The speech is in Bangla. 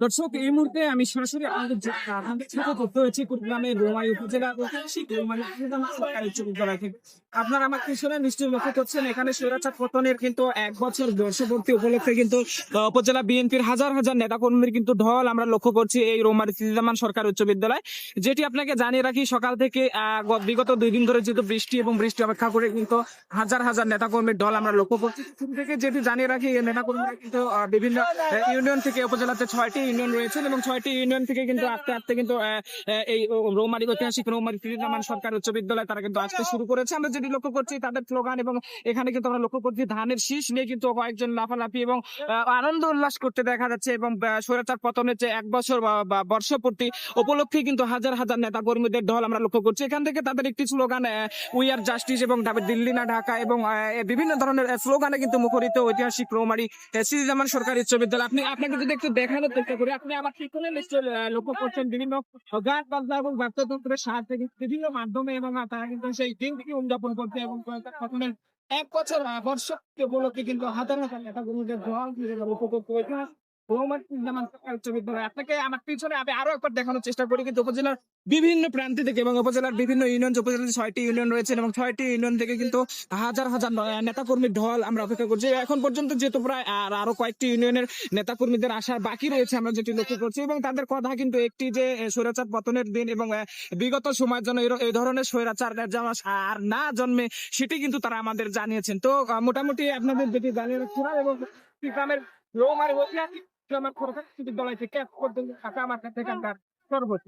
দর্শক, এই মুহূর্তে আমি সরাসরি আমাদের সাথে যুক্ত হয়েছি কুড়িগ্রামের রোমাই উপজেলা আপনারা আমার পিছনে নিশ্চয়ই লক্ষ্য করছেন এখানে স্বৈরাচার পতনের কিন্তু এক বছর বর্ষপূর্তি উপলক্ষে কিন্তু উপজেলা বিএনপির হাজার হাজার নেতা কর্মীর কিন্তু ঢল আমরা লক্ষ্য করছি এই রোমার সিদ্দিজামান সরকার উচ্চ বিদ্যালয়। যেটি আপনাকে জানিয়ে রাখি, সকাল থেকে বিগত দুই দিন ধরে যেহেতু বৃষ্টি এবং বৃষ্টি অপেক্ষা করে কিন্তু হাজার হাজার নেতা কর্মীর ঢল আমরা লক্ষ্য করছি। থেকে যেটি জানিয়ে রাখি নেতা কর্মীরা কিন্তু বিভিন্ন ইউনিয়ন থেকে উপজেলাতে ছয়টি ইউনিয়ন রয়েছে এবং ছয়টি ইউনিয়ন থেকে কিন্তু আস্তে আস্তে কিন্তু এই রৌমারী ঐতিহাসিক রৌমারী ফিরিজামান সরকার উচ্চ বিদ্যালয়, তারা কিন্তু আসতে শুরু করেছে। আমরা যেটি লক্ষ্য করছি, তাদের স্লোগান এবং এখানে কিন্তু আমরা লক্ষ্য করছি, ধানের শীষ নিয়ে কিন্তু কয়েকজন লাফালাফি এবং আনন্দ উল্লাস করতে দেখা যাচ্ছে এবং স্বৈরাচার পতনের যে এক বছর বা- বর্ষপূর্তি উপলক্ষে কিন্তু হাজার হাজার নেতা কর্মীদের ঢল আমরা লক্ষ্য করছি। এখান থেকে তাদের একটি স্লোগান উই আর জাস্টিস এবং দিল্লি না ঢাকা এবং বিভিন্ন ধরনের স্লোগানে কিন্তু মুখরিত ঐতিহাসিক রৌমারী শ্রীজামান সরকারি উচ্চ বিদ্যালয়। আপনি, আপনাকে যদি একটু দেখানোর চেষ্টা করি। আপনি আমার পিছনে নিশ্চয় লক্ষ্য করছেন। বিভিন্ন গান বাজনা এবং বার্তাতন্ত্রের সাহায্যে বিভিন্ন মাধ্যমে এবং তারা কিন্তু সেই দিনটিকে উদযাপন করতে এবং সকলের এক বছর আহ, বর্ষ উপলক্ষে কিন্তু হাজার হাজার নেতা কর্মীদের জল উপভোগ করেছে। রহমান জামান সরকারি উচ্চ বিদ্যালয় আপনাকে আমার পিছনে আমি আরও একবার দেখানোর চেষ্টা করি, কিন্তু উপজেলার বিভিন্ন প্রান্ত থেকে এবং উপজেলার বিভিন্ন ইউনিয়ন উপজেলার ছয়টি ইউনিয়ন রয়েছে এবং ছয়টি ইউনিয়ন থেকে কিন্তু হাজার হাজার নেতা ঢল আমরা অপেক্ষা করছি। এখন পর্যন্ত যেহেতু প্রায়, আর আরও কয়েকটি ইউনিয়নের নেতা আসার বাকি রয়েছে, আমরা যেটি লক্ষ্য করছি এবং তাদের কথা কিন্তু একটি যে স্বৈরাচার পতনের দিন এবং বিগত সময়ের জন্য এই ধরনের স্বৈরাচার যেন আর না জন্মে, সেটি কিন্তু তারা আমাদের জানিয়েছেন। তো মোটামুটি আপনাদের যেটি জানিয়ে এবং গ্রামের রৌমার আমার বিদ্যালয় থেকে এক পর্যন্ত থাকা আমার কাছে এখানকার সর্বোচ্চ।